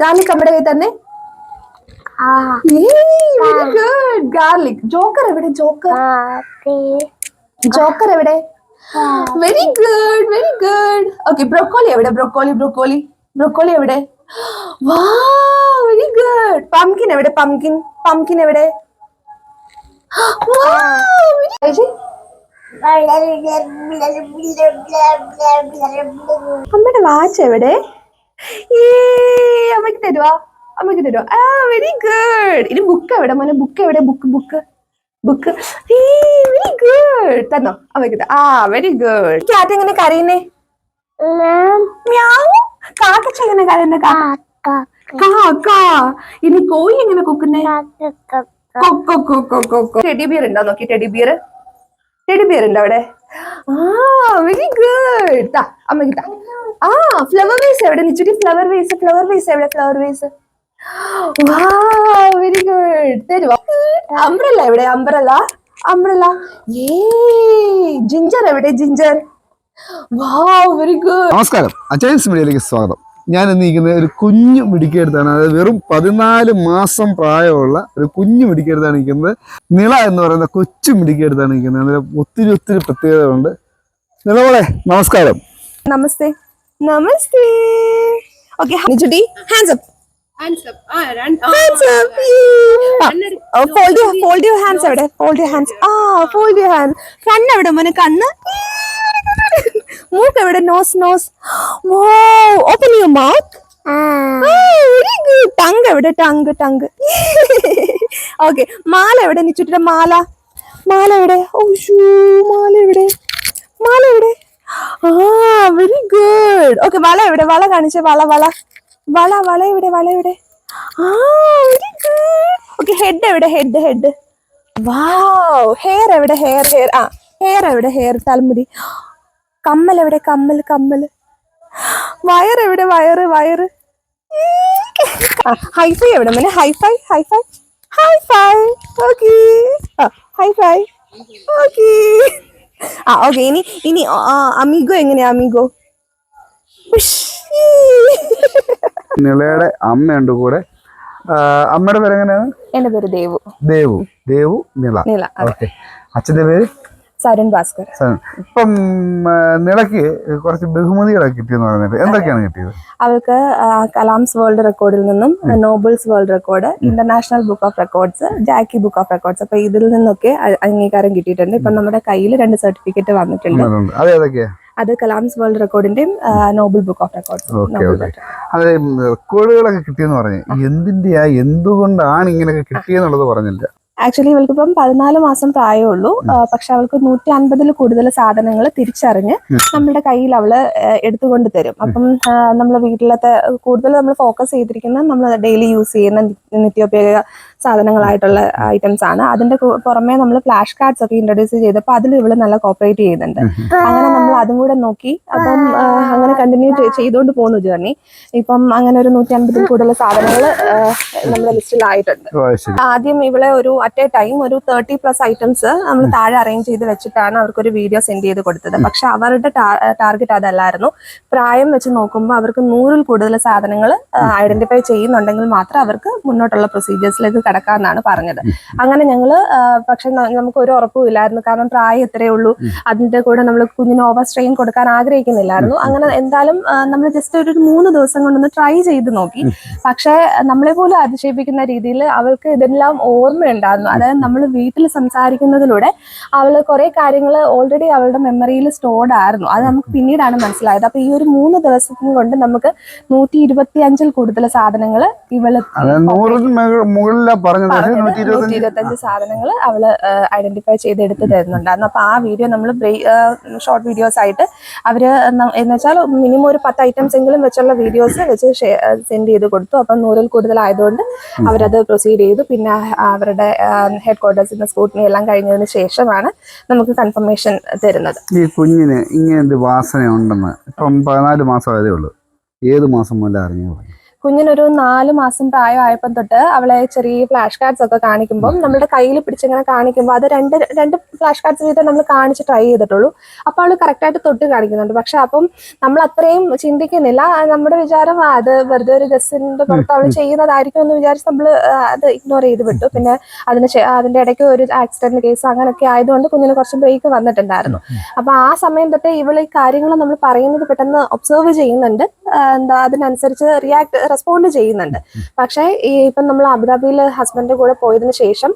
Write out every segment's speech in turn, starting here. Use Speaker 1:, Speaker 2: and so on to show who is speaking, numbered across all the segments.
Speaker 1: Garlic നമ്മുടെ കയ്യിൽ തന്നെ? വെരി ഗുഡ് ഗാർലിക് ജോക്കർ എവിടെ? ജോക്കർ ജോക്കർ എവിടെ? Very good very good okay broccoli എവിടെ? ബ്രൊക്കോളി ബ്രൊക്കോളി ബ്രൊക്കോളി എവിടെ? വാ വെരി ഗുഡ് പംകിൻ എവിടെ? പംകിൻ പംകിൻ എവിടെ? അമ്മയുടെ വാച്ച് എവിടെ? ഏ അമ്മയ്ക്ക് തരുവാ? അമ്മയ്ക്ക് തരുവാ? ആ വെരി ഗുഡ് ഇനി ബുക്ക് എവിടെ മോനെ? ബുക്ക് എവിടെ? Book book book very good തന്നോ? അമ്മയ്ക്ക് ആ വെരി ഗുഡ് കാറ്റ് എങ്ങനെ കരയുന്നേ? കാക്കച്ച എങ്ങനെ കരയുന്നേ? കാ കാ ഇനി കോഴി എങ്ങനെ കൊക്കുന്നേ? ടെഡി ബിയർ ഉണ്ടോ? നോക്കി ടെഡി ബിയർ ടെഡി ബിയർ ഉണ്ടോ അവിടെ? ആ വെരി ഗുഡ് താ അമ്മയ്ക്ക് താ ആ ഫ്ലവർ വേസ് എവിടെ? നിച്ചുട്ടി ഫ്ലവർ വേസ് ഫ്ലവർ വേസ് എവിടെ? ഫ്ലവർ വേസ് വെരി ഗുഡ് തരുവ? അംബ്രല്ല എവിടെ? അംബ്രല്ല അംബ്രല്ല ഏ ജിഞ്ചർ എവിടെ? ജിഞ്ചർ വെരി ഗുഡ്
Speaker 2: നമസ്കാരം. അച്ചയൻസ് മീഡിയയിലേക്ക് സ്വാഗതം. ഞാൻ ഇന്നിരിക്കുന്നത് ഒരു കുഞ്ഞു മിടിക്കെടുത്താണ് അതായത് വെറും പതിനാല് മാസം പ്രായമുള്ള ഒരു കുഞ്ഞു മിടിക്കെടുത്താണ് നിൽക്കുന്നത്. നിള എന്ന് പറയുന്ന കൊച്ചു മിടിക്കെടുത്താണ് നിൽക്കുന്നത്. അതിൽ ഒത്തിരി ഒത്തിരി പ്രത്യേകതകളുണ്ട്. നിളവളെ നമസ്കാരം.
Speaker 1: നമസ്തേ. നമസ്തേ. Okay ചുട്ടി hands up. Oh, your fold your hands എവിടെ fold your hands. ആ fold യുവർ ഹാൻഡ് കണ്ണ് എവിടെ? മോനെ കണ്ണ്. മൂക്ക് എവിടെ? നോസ് നോസ് വോ open your mouth very good tongue എവിടെ? ടങ് ടങ് ഓക്കെ മാല എവിടെ? നിച്ചുട്ടിയുടെ മാല. മാല എവിടെ? ഓ ഷൂ മാല എവിടെ? മാല എവിടെ? ആ വെരി ഗുഡ് ഓക്കെ വള എവിടെ? വള കാണിച്ചേ വള വള. വള വള എവിടെ വള എവിടെ? ആ വെരി ഓക്കെ ഹെഡ് എവിടെ? ഹെഡ് ഹെഡ് വാവ് ഹെയർ എവിടെ? ഹെയർ ഹെയർ ആ ഹെയർ എവിടെ? ഹെയർ തലമുടി. കമ്മൽ എവിടെ? കമ്മൽ കമ്മൽ. വയർ എവിടെ? വയറ് വയറ്. ഹൈഫൈ എവിടെ മോനെ? High five high five high five okay high five okay ആ ഓക്കെ ഇനി ഇനി അമിഗോ എങ്ങനെയാ അമിഗോ?
Speaker 2: നിളയുടെ അമ്മയുണ്ട് കൂടെ. അമ്മയുടെ പേര് എങ്ങനെയാണ്
Speaker 1: എന്റെ പേര് ദേവു.
Speaker 2: ദേവു. ദേവു നിള.
Speaker 1: നിള.
Speaker 2: ഓക്കെ അച്ഛന്റെ പേര്?
Speaker 1: സരുൺ ഭാസ്കർ.
Speaker 2: ഇപ്പം നിളയ്ക്ക് കുറച്ച് ബഹുമതികളൊക്കെ കിട്ടിയെന്ന് പറഞ്ഞിട്ട് എന്തൊക്കെയാണ് കിട്ടിയത്?
Speaker 1: അവൾക്ക് കലാംസ് വേൾഡ് റെക്കോർഡിൽ നിന്നും noble's world record international book of records Jackie book of records അപ്പൊ ഇതിൽ നിന്നൊക്കെ അംഗീകാരം കിട്ടിയിട്ടുണ്ട്. ഇപ്പൊ നമ്മുടെ കയ്യിൽ രണ്ട് സർട്ടിഫിക്കറ്റ് വന്നിട്ടുണ്ട്.
Speaker 2: അത്
Speaker 1: അത് Kalam's world റെക്കോർഡിന്റെയും noble book of records
Speaker 2: okay റെക്കോർഡുകളൊക്കെ കിട്ടിയെന്ന് പറഞ്ഞു. എന്തിന്റെയാ എന്തുകൊണ്ടാണ് ഇങ്ങനെയൊക്കെ കിട്ടിയെന്നുള്ളത് പറഞ്ഞില്ല.
Speaker 1: ആക്ച്വലി ഇവൾക്ക് ഇപ്പം പതിനാല് മാസം പ്രായമുള്ളൂ. പക്ഷെ അവൾക്ക് നൂറ്റി അൻപതിൽ കൂടുതൽ സാധനങ്ങൾ തിരിച്ചറിഞ്ഞ് നമ്മുടെ കയ്യിൽ അവൾ എടുത്തുകൊണ്ട് തരും. അപ്പം നമ്മൾ വീട്ടിലത്തെ കൂടുതൽ നമ്മൾ ഫോക്കസ് ചെയ്തിരിക്കുന്ന നമ്മൾ ഡെയിലി യൂസ് ചെയ്യുന്ന നിത്യോപയോഗ സാധനങ്ങളായിട്ടുള്ള ഐറ്റംസ് ആണ്. അതിന്റെ പുറമെ നമ്മൾ ഫ്ലാഷ് കാർഡ്സ് ഒക്കെ ഇൻട്രൊഡ്യൂസ് ചെയ്തപ്പോൾ അതിൽ ഇവൾ നല്ല കോപ്പറേറ്റ് ചെയ്യുന്നുണ്ട്. അങ്ങനെ നമ്മൾ അതും കൂടെ നോക്കി. അപ്പം അങ്ങനെ കണ്ടിന്യൂ ചെയ്തുകൊണ്ട് പോകുന്നു ജേർണി ഇപ്പം അങ്ങനെ ഒരു നൂറ്റി അൻപതിൽ കൂടുതൽ സാധനങ്ങൾ നമ്മുടെ ലിസ്റ്റിലായിട്ടുണ്ട് ആദ്യം ഇവളെ ഒരു അറ്റ് എ ടൈം ഒരു തേർട്ടി പ്ലസ് ഐറ്റംസ് നമ്മൾ താഴെ അറേഞ്ച് ചെയ്ത് വെച്ചിട്ടാണ് അവർക്ക് ഒരു വീഡിയോ സെൻഡ് ചെയ്ത് കൊടുത്തത്. പക്ഷെ അവരുടെ ടാർഗറ്റ് അതല്ലായിരുന്നു. പ്രായം വെച്ച് നോക്കുമ്പോൾ അവർക്ക് നൂറിൽ കൂടുതൽ സാധനങ്ങൾ ഐഡന്റിഫൈ ചെയ്യുന്നുണ്ടെങ്കിൽ മാത്രം അവർക്ക് മുന്നോട്ടുള്ള പ്രൊസീജിയേഴ്സിലേക്ക് കടക്കാമെന്നാണ് പറഞ്ഞത്. അങ്ങനെ ഞങ്ങൾ പക്ഷെ നമുക്ക് ഒരു ഉറപ്പും ഇല്ലായിരുന്നു. കാരണം പ്രായം എത്രയേ ഉള്ളൂ. അതിന്റെ കൂടെ നമ്മൾ കുഞ്ഞിന് ഓവർ സ്ട്രെയിൻ കൊടുക്കാൻ ആഗ്രഹിക്കുന്നില്ലായിരുന്നു. അങ്ങനെ എന്തായാലും നമ്മൾ ജസ്റ്റ് ഒരു മൂന്ന് ദിവസം കൊണ്ടൊന്ന് ട്രൈ ചെയ്ത് നോക്കി. പക്ഷെ നമ്മളെ പോലും അതിശയിപ്പിക്കുന്ന രീതിയിൽ അവൾക്ക് ഇതെല്ലാം ഓർമ്മയുണ്ടായിരുന്നു അതായത് നമ്മൾ വീട്ടിൽ സംസാരിക്കുന്നതിലൂടെ അവൾ കുറെ കാര്യങ്ങൾ ഓൾറെഡി അവളുടെ മെമ്മറിയിൽ സ്റ്റോർഡ് ആയിരുന്നു. അത് നമുക്ക് പിന്നീടാണ് മനസ്സിലായത്. അപ്പൊ ഈ ഒരു മൂന്ന് ദിവസത്തിനും കൊണ്ട് നമുക്ക് നൂറ്റി ഇരുപത്തി അഞ്ചിൽ കൂടുതൽ സാധനങ്ങൾ
Speaker 2: ഇവൾ നൂറ്റി ഇരുപത്തഞ്ച്
Speaker 1: സാധനങ്ങൾ അവൾ ഐഡന്റിഫൈ ചെയ്ത് എടുത്ത് തരുന്നുണ്ടായിരുന്നു. അപ്പൊ ആ വീഡിയോ നമ്മൾ ഷോർട്ട് വീഡിയോസ് ആയിട്ട് അവർ എന്ന് വെച്ചാൽ മിനിമം ഒരു പത്ത് ഐറ്റംസ് എങ്കിലും വെച്ചുള്ള വീഡിയോസ് വെച്ച് സെൻഡ് ചെയ്ത് കൊടുത്തു. അപ്പം നൂറിൽ കൂടുതലായതുകൊണ്ട് അവരത് പ്രൊസീഡ് ചെയ്തു. പിന്നെ അവരുടെ ഹെഡ് ക്വാർട്ടേഴ്സിൽ നിന്ന് സ്കൂട്ടിനി എല്ലാം കഴിഞ്ഞതിന് ശേഷമാണ് നമുക്ക് കൺഫർമേഷൻ തരുന്നത്.
Speaker 2: ഈ കുഞ്ഞിന് ഇങ്ങനെ വാസന ഉണ്ടെന്ന് ഇപ്പം പതിനാല് മാസം ആയതേ ഉള്ളൂ. ഏത് മാസം മുതലേ അറിഞ്ഞു
Speaker 1: കുഞ്ഞിനൊരു നാല് മാസം പ്രായമായപ്പം തൊട്ട് അവളെ ചെറിയ ഫ്ലാഷ് കാർഡ്സ് ഒക്കെ കാണിക്കുമ്പോൾ നമ്മളുടെ കയ്യിൽ പിടിച്ചിങ്ങനെ കാണിക്കുമ്പോൾ അത് രണ്ട് രണ്ട് ഫ്ലാഷ് കാർഡ്സ് വീതം നമ്മൾ കാണിച്ച് ട്രൈ ചെയ്തിട്ടുള്ളൂ. അപ്പോൾ അവൾ കറക്റ്റായിട്ട് തൊട്ട് കാണിക്കുന്നുണ്ട്. പക്ഷെ അപ്പം നമ്മൾ അത്രയും ചിന്തിക്കുന്നില്ല. നമ്മുടെ വിചാരം അത് വെറുതെ ഒരു ഗസ്സിന്റെ പുറത്ത് അവൾ ചെയ്യുന്നതായിരിക്കും എന്ന് വിചാരിച്ച് നമ്മൾ അത് ഇഗ്നോർ ചെയ്ത് വിട്ടു. പിന്നെ അതിന് അതിന്റെ ഇടയ്ക്ക് ഒരു ആക്സിഡന്റ് കേസ് അങ്ങനെയൊക്കെ ആയതുകൊണ്ട് കുഞ്ഞിന് കുറച്ച് ബ്രേക്ക് വന്നിട്ടുണ്ടായിരുന്നു. അപ്പൊ ആ സമയം തൊട്ട് ഇവൾ ഈ കാര്യങ്ങൾ നമ്മൾ പറയുന്നത് പെട്ടെന്ന് ഒബ്സർവ് ചെയ്യുന്നുണ്ട്. എന്താ അതിനനുസരിച്ച് റിയാക്ട് റെസ്പോണ്ട് ചെയ്യുന്നുണ്ട്. പക്ഷേ ഈ ഇപ്പം നമ്മൾ അബുദാബിയിൽ ഹസ്ബൻഡിന്റെ കൂടെ പോയതിനു ശേഷം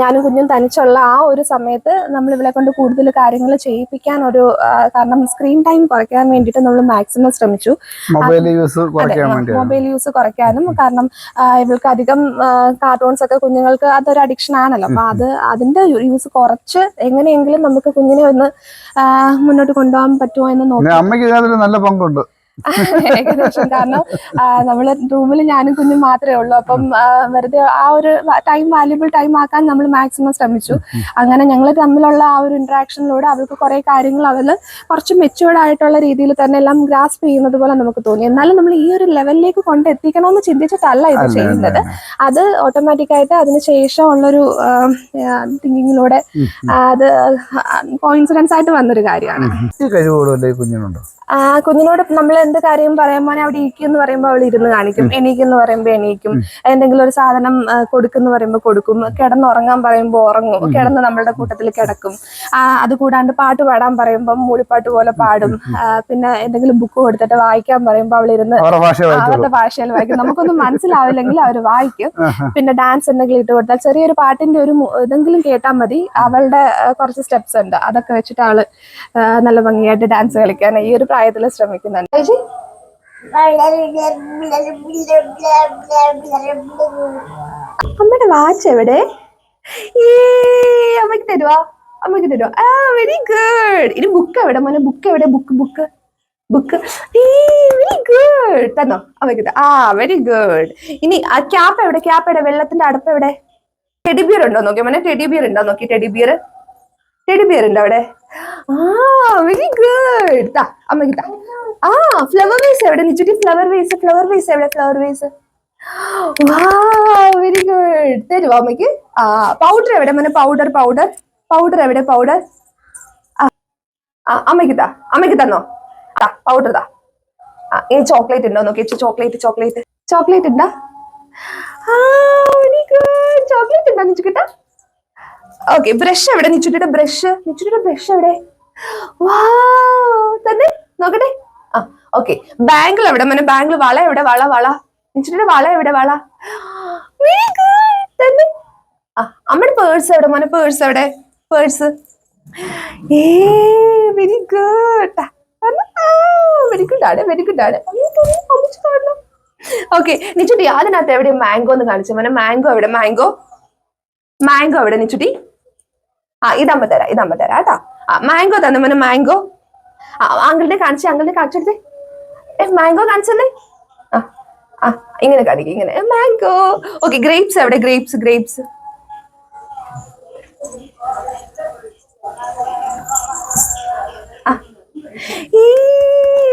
Speaker 1: ഞാനും കുഞ്ഞും തനിച്ചുള്ള ആ ഒരു സമയത്ത് നമ്മൾ ഇവളെ കൊണ്ട് കൂടുതൽ കാര്യങ്ങൾ ചെയ്യിപ്പിക്കാൻ ഒരു കാരണം സ്ക്രീൻ ടൈം കുറയ്ക്കാൻ വേണ്ടിയിട്ട് നമ്മൾ മാക്സിമം ശ്രമിച്ചു.
Speaker 2: മൊബൈൽ യൂസ്
Speaker 1: മൊബൈൽ യൂസ് കുറയ്ക്കാനും കാരണം ഇവൾക്ക് അധികം കാർട്ടൂൺസ് ഒക്കെ കുഞ്ഞുങ്ങൾക്ക് അതൊരു അഡിക്ഷൻ ആണല്ലോ. അപ്പൊ അത് അതിന്റെ യൂസ് കുറച്ച് എങ്ങനെയെങ്കിലും നമുക്ക് കുഞ്ഞിനെ ഒന്ന് മുന്നോട്ട് കൊണ്ടുപോകാൻ പറ്റുമോ എന്ന് നോക്കി.
Speaker 2: അമ്മയ്ക്ക് നല്ല പങ്കുണ്ട്.
Speaker 1: ഏകദേശം കാരണം നമ്മൾ റൂമിൽ ഞാനും കുഞ്ഞും മാത്രമേ ഉള്ളൂ. അപ്പം വെറുതെ ആ ഒരു ടൈം വാല്യുബിൾ ടൈം ആക്കാൻ നമ്മൾ മാക്സിമം ശ്രമിച്ചു. അങ്ങനെ ഞങ്ങൾ തമ്മിലുള്ള ആ ഒരു ഇന്ററാക്ഷനിലൂടെ അവൾക്ക് കുറെ കാര്യങ്ങൾ അവൾ കുറച്ച് മെച്ചുവേർഡ് ആയിട്ടുള്ള രീതിയിൽ തന്നെ എല്ലാം ഗ്രാസ്പ് ചെയ്യുന്നത് പോലെ നമുക്ക് തോന്നി. എന്നാലും നമ്മൾ ഈ ഒരു ലെവലിലേക്ക് കൊണ്ടെത്തിക്കണമെന്ന് ചിന്തിച്ചിട്ടല്ല ഇത് ചെയ്യുന്നത്. അത് ഓട്ടോമാറ്റിക്കായിട്ട് അതിന് ശേഷം ഉള്ളൊരു തിങ്കിങ്ങിലൂടെ അത് കോയിൻസിഡൻസ് ആയിട്ട് വന്നൊരു കാര്യമാണ്. കുഞ്ഞിനോട് നമ്മൾ എന്ത് കാര്യം പറയുമ്പോൾ അവിടെ ഇരിക്കും എന്ന് പറയുമ്പോൾ അവൾ ഇരുന്ന് കാണിക്കും. എണീക്കെന്ന് പറയുമ്പോൾ എണീക്കും. എന്തെങ്കിലും ഒരു സാധനം കൊടുക്കുന്നു പറയുമ്പോൾ കൊടുക്കും. കിടന്നുറങ്ങാൻ പറയുമ്പോൾ ഉറങ്ങും. കിടന്ന് നമ്മളുടെ കൂട്ടത്തിൽ കിടക്കും. അതുകൂടാണ്ട് അത് കൂടാണ്ട് പാട്ട് പാടാൻ പറയുമ്പോൾ മൂളിപ്പാട്ട് പോലെ പാടും. പിന്നെ എന്തെങ്കിലും ബുക്ക് കൊടുത്തിട്ട് വായിക്കാൻ പറയുമ്പോൾ അവൾ ഇരുന്ന്
Speaker 2: അവരുടെ
Speaker 1: ഭാഷയിൽ വായിക്കും. നമുക്കൊന്നും മനസ്സിലാവില്ലെങ്കിൽ അവർ വായിക്കും. പിന്നെ ഡാൻസ് എന്തെങ്കിലും ഇട്ട് കൊടുത്താൽ ചെറിയൊരു പാട്ടിന്റെ ഒരു എന്തെങ്കിലും ഇതെങ്കിലും കേട്ടാൽ മതി. അവളുടെ കുറച്ച് സ്റ്റെപ്സ് ഉണ്ട്. അതൊക്കെ വെച്ചിട്ട് അവൾ നല്ല ഭംഗിയായിട്ട് ഡാൻസ് കളിക്കാൻ ഈ ഒരു പ്രായത്തിൽ ശ്രമിക്കുന്നുണ്ട്. അമ്മയുടെ വാച്ച് എവിടെ? അമ്മയ്ക്ക് തരുവാ അമ്മയ്ക്ക് തരുവാ. ആ വെരി ഗുഡ് ഇനി ബുക്ക് എവിടെ മോനെ? ബുക്ക് എവിടെ? Book book book very good തന്നോ? അമ്മയ്ക്ക് ആ വെരി ഗുഡ് ഇനി ആ ക്യാപ്പ് എവിടെ? ക്യാപ്പ് എവിടെ? വെള്ളത്തിന്റെ അടുപ്പ് എവിടെ? ടെഡി ബിയർ ഉണ്ടോ നോക്കി മോനെ? ടെഡി ബിയർ ഉണ്ടോ നോക്കി ടെഡി ബിയർ ടെഡി ബിയർ ഉണ്ടോ അവിടെ? ആ വെരി ഗുഡ് താ അമ്മയ്ക്ക് താ ആ ഫ്ലവർ വേസ് എവിടെ? നിച്ചുട്ടി ഫ്ലവർ വേസ് ഫ്ലവർ വേസ് എവിടെ? ഫ്ലവർ വേസ് വെരി ഗുഡ് തരുവോ അമ്മയ്ക്ക്. ആ പൗഡർ എവിടെ? മോനെ പൗഡർ പൗഡർ പൗഡർ എവിടെ? പൗഡർ ആ അമ്മയ്ക്ക് താ അമ്മയ്ക്ക് തന്നോ? ആ പൗഡർ താ. ആ ചോക്ലേറ്റ് ഉണ്ടോ? നോക്കി ചോക്ലേറ്റ് ചോക്ലേറ്റ് ചോക്ലേറ്റ് ഉണ്ടോ? വെരി ഗുഡ് ചോക്ലേറ്റ് ഉണ്ടോ നിച്ചുകിട്ട ഓക്കെ ബ്രഷ് എവിടെ? നിച്ചുട്ടിയുടെ ബ്രഷ് നിച്ചുട്ടിയുടെ ബ്രഷ് എവിടെ? വാ ഓക്കെ ബാങ്കിൾ എവിടെ? മനെ ബാങ്കിൾ വള എവിടെ? വള വള. നിച്ചുട്ടിയുടെ വള എവിടെ? വള. ആ അമ്മയുടെ പേഴ്സ് എവിടെ? മോനെ പേഴ്സ് എവിടെ? പേഴ്സ് ഏ വെരി ഗുഡ് വെരി ഗുഡ് ആണ് വെരി ഗുഡ് ആണ്. ഓക്കെ നിച്ചുട്ടി അതിനകത്ത് എവിടെ മാംഗോ എന്ന് കാണിച്ചു? മോനെ മാംഗോ എവിടെ? മാംഗോ മാംഗോ എവിടെ നിച്ചുട്ടി? ആ ഇതമ്മ തരാം ഇതമ്മ തരാം കേട്ടാ. മാംഗോ തന്നെ മോനെ മാംഗോ ആ അങ്കിളിനെ കാണിച്ചേ അങ്കിളിനെ കാണിച്ചെടുത്തേ. മാംഗോ കാണിച്ചല്ലേ ആ ആ ഇങ്ങനെ കാണിക്കും ഇങ്ങനെ. മാംഗോ ഓക്കെ ഗ്രേപ്സ് എവിടെ? Grapes grapes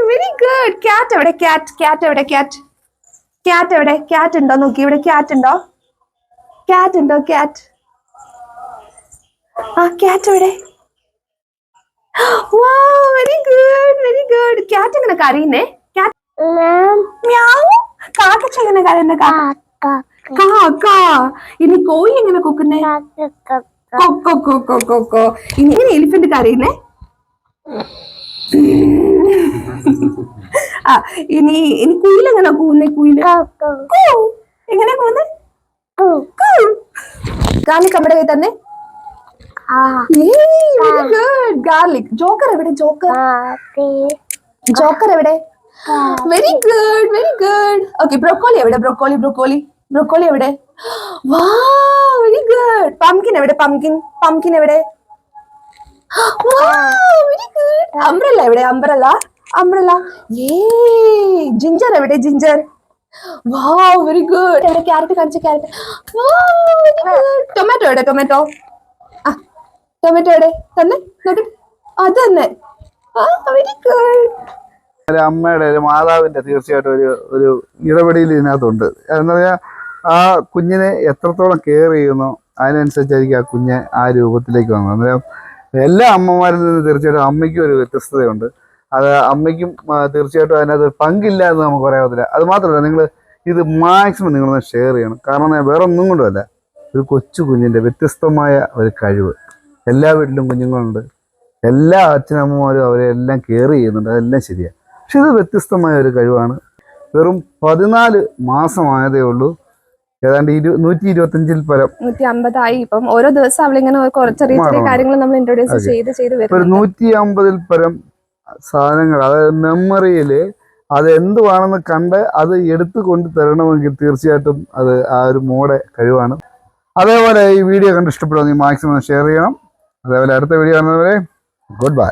Speaker 1: very good cat എവിടെ? ക്യാറ്റ് ക്യാറ്റ് എവിടെ? ക്യാറ്റ് ക്യാറ്റ് എവിടെ? ക്യാറ്റ് ഉണ്ടോ? നോക്കി ഇവിടെ ക്യാറ്റ് ഉണ്ടോ? ക്യാറ്റ് ഉണ്ടോ? ക്യാറ്റ് ആ ക്യാറ്റ് എവിടെ? Very good very good cat എങ്ങനെ കരയുന്നേ? ക്യാറ്റ് മ്യാവ്. കാക്കച്ച എങ്ങനെ കരയുന്നേ കാക്ക? ഇനി കോഴി എങ്ങനെ കൊക്കുന്നേ? കൊക്കോ കൊക്കോ കൊക്കോ കൊ ഇനി എലിഫന്റ് കരയുന്നേ? ആ ഇനി ഇനി കുയിൽ എങ്ങനെ കൂന്നേ കുയിൽ. എങ്ങനെ കൂന്നേ ഗാർലിക് നമ്മുടെ കൈ തന്നെ? ഗാർലിക്. ജോക്കർ എവിടെ? ജോക്കർ. ജോക്കർ എവിടെ? Very good very good okay broccoli എവിടെ? ബ്രോക്കോളി ബ്രോക്കോളി ബ്രോക്കോളി എവിടെ? വാ വെരി ഗുഡ് പംകിൻ എവിടെ? പംകിൻ പംകിൻ എവിടെ? വെരി ഗുഡ് അംബ്രല്ല എവിടെ? അംബ്രല്ല അംബ്രല്ല ഏ ജിഞ്ചർ എവിടെ? ജിഞ്ചർ വാ വെരി ഗുഡ് എവിടെ? ക്യാരറ്റ് കാണിച്ച ക്യാരറ്റ് ടൊമാറ്റോ എവിടെ? ടൊമാറ്റോ ആ ടൊമാറ്റോ എവിടെ? തന്നെ നോക്കട്ടെ അത് തന്നെ. വെരി ഗുഡ്
Speaker 2: ഒരു അമ്മയുടെ ഒരു മാതാവിന്റെ തീർച്ചയായിട്ടും ഒരു ഒരു ഇടപെടൽ ഇതിനകത്തുണ്ട്. എന്ന് പറഞ്ഞാൽ ആ കുഞ്ഞിനെ എത്രത്തോളം കെയർ ചെയ്യുന്നു അതിനനുസരിച്ചായിരിക്കും ആ കുഞ്ഞ് ആ രൂപത്തിലേക്ക് വന്നത്. അന്നേരം എല്ലാ അമ്മമാരിൽ നിന്ന് തീർച്ചയായിട്ടും അമ്മയ്ക്കും ഒരു വ്യത്യസ്തതയുണ്ട്. അത് അമ്മയ്ക്കും തീർച്ചയായിട്ടും അതിനകത്ത് പങ്കില്ല എന്ന് നമുക്ക് പറയാവത്തില്ല അത് മാത്രമല്ല നിങ്ങൾ ഇത് മാക്സിമം നിങ്ങളൊന്ന് ഷെയർ ചെയ്യണം. കാരണം വേറെ ഒന്നും കൊണ്ടുമല്ല ഒരു കൊച്ചു കുഞ്ഞിന്റെ വ്യത്യസ്തമായ ഒരു കഴിവ്. എല്ലാ വീട്ടിലും കുഞ്ഞുങ്ങളുണ്ട്. എല്ലാ അച്ഛനമ്മമാരും അവരെ എല്ലാം കെയർ ചെയ്യുന്നുണ്ട്. അതെല്ലാം ശരിയാണ് പക്ഷെ ഇത് വ്യത്യസ്തമായ ഒരു കഴിവാണ്. വെറും പതിനാല് മാസമായതേ ഉള്ളൂ. ഏതാണ്ട് ഇരു നൂറ്റി ഇരുപത്തിയഞ്ചിൽ പരം.
Speaker 1: നൂറ്റി അമ്പതായി ഇപ്പം ഓരോ ദിവസം അവളിങ്ങനെ ചെറിയ ചെറിയ. കാര്യങ്ങൾ നമ്മൾ ഇൻട്രോഡ്യൂസ്. ചെയ്ത് ചെയ്ത് വരും
Speaker 2: നൂറ്റി അമ്പതിൽ പരം സാധനങ്ങൾ അതായത് മെമ്മറിയിൽ അത് എന്തുവാണെന്ന് കണ്ട് അത് എടുത്തു കൊണ്ട് തരണമെങ്കിൽ തീർച്ചയായിട്ടും അത് ആ ഒരു മോടെ കഴിവാണ്. അതേപോലെ ഈ വീഡിയോ കണ്ട് ഇഷ്ടപ്പെടുമെങ്കിൽ മാക്സിമം ഷെയർ ചെയ്യണം. അതേപോലെ അടുത്ത വീഡിയോ കാണുന്നവരെ ഗുഡ് ബൈ